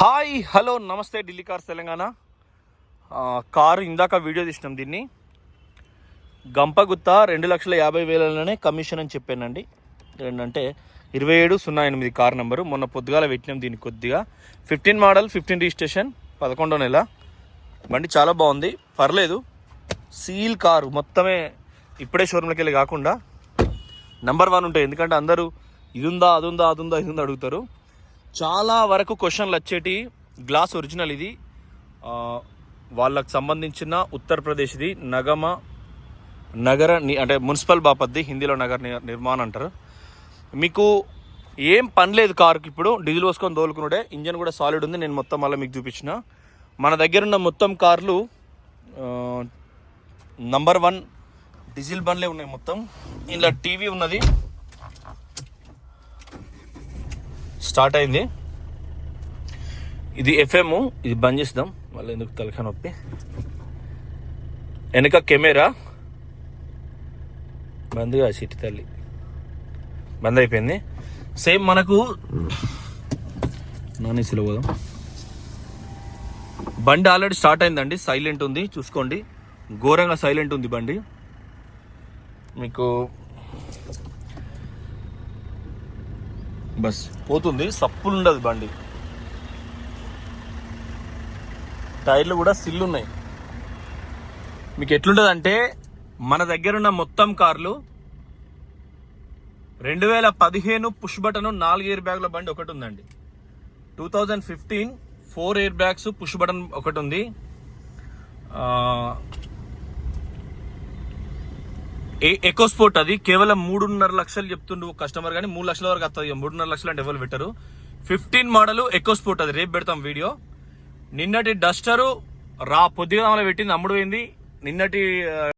Hi hello నమస్తే Delhi cars Telangana. Car ఇందాక video తీసినాం దీన్ని. గంపగుత్త రెండు లక్షల యాభై వేలలోనే కమిషన్ అని చెప్పానండి. ఏంటంటే ఇరవై ఏడు సున్నా ఎనిమిది కార్ నెంబరు. మొన్న పొద్దుగాల పెట్టినాం దీనికి కొద్దిగా. ఫిఫ్టీన్ మోడల్ ఫిఫ్టీన్ రిజిస్ట్రేషన్ పదకొండో నెల. బండి చాలా బాగుంది. పర్లేదు. సీల్ కారు మొత్తమే ఇప్పుడే షోరూంలోకి వెళ్ళి కాకుండా నెంబర్ వన్ ఉంటాయి. ఎందుకంటే అందరూ ఇది ఉందా అది ఉందా అది ఉందా ఇది ఉందా అడుగుతారు. చాలా వరకు క్వశ్చన్లు వచ్చేటి గ్లాస్ ఒరిజినల్ ఇది. వాళ్ళకు సంబంధించిన ఉత్తరప్రదేశ్ది నగమ నగర ని- అంటే మున్సిపల్ బాపద్ది హిందీలో నగర నిర్మాణం అంటారు. మీకు ఏం పని లేదు కారుకి ఇప్పుడు. డీజిల్ పోసుకొని తోలుకున్నాడే ఇంజన్ కూడా సాలిడ్ ఉంది. నేను మొత్తం మళ్ళీ మీకు చూపించిన. మన దగ్గర ఉన్న మొత్తం కార్లు నంబర్ వన్ డీజిల్ బండ్లే ఉన్నాయి మొత్తం. ఇలా టీవీ ఉన్నది. స్టార్ట్ అయింది. ఇది ఎఫ్ఎం ఇది బంద్ చేద్దాం మళ్ళీ ఎందుకు తలకా నొప్పి? వెనక కెమెరా. బంద్గా సిటీ తల్లి. బంద్ అయిపోయింది. సేమ్ మనకు నాని పోదాం. బండి ఆల్రెడీ స్టార్ట్ అయిందండి. సైలెంట్ ఉంది. చూసుకోండి. ఘోరంగా సైలెంట్ ఉంది బండి. మీకు బస్. పోతుంది సప్పులు ఉండదు బండి. టైర్లు కూడా సిల్లు ఉన్నాయి మీకు ఎట్లుంటుంది అంటే మన దగ్గరున్న మొత్తం కార్లు రెండు వేల పదిహేను పుష్ బటన్ నాలుగు ఎయిర్ బ్యాగ్ల బండి ఒకటి ఉందండి two thousand fifteen four air bags push button ఒకటి ఉంది ఎకో స్పోర్ట్ అది. కేవలం మూడున్నర లక్షలు చెప్తుండు కస్టమర్ కానీ మూడు లక్షల వరకు వస్తుంది మూడున్నర లక్షలు అంటే ఎవరు పెట్టరు. ఫిఫ్టీన్ మోడల్ ఎకో స్పోర్ట్ అది. రేపు పెడతాం వీడియో. నిన్నటి డస్టరు రా పొద్దుగా పెట్టింది అమ్ముడు పోయింది. నిన్నటి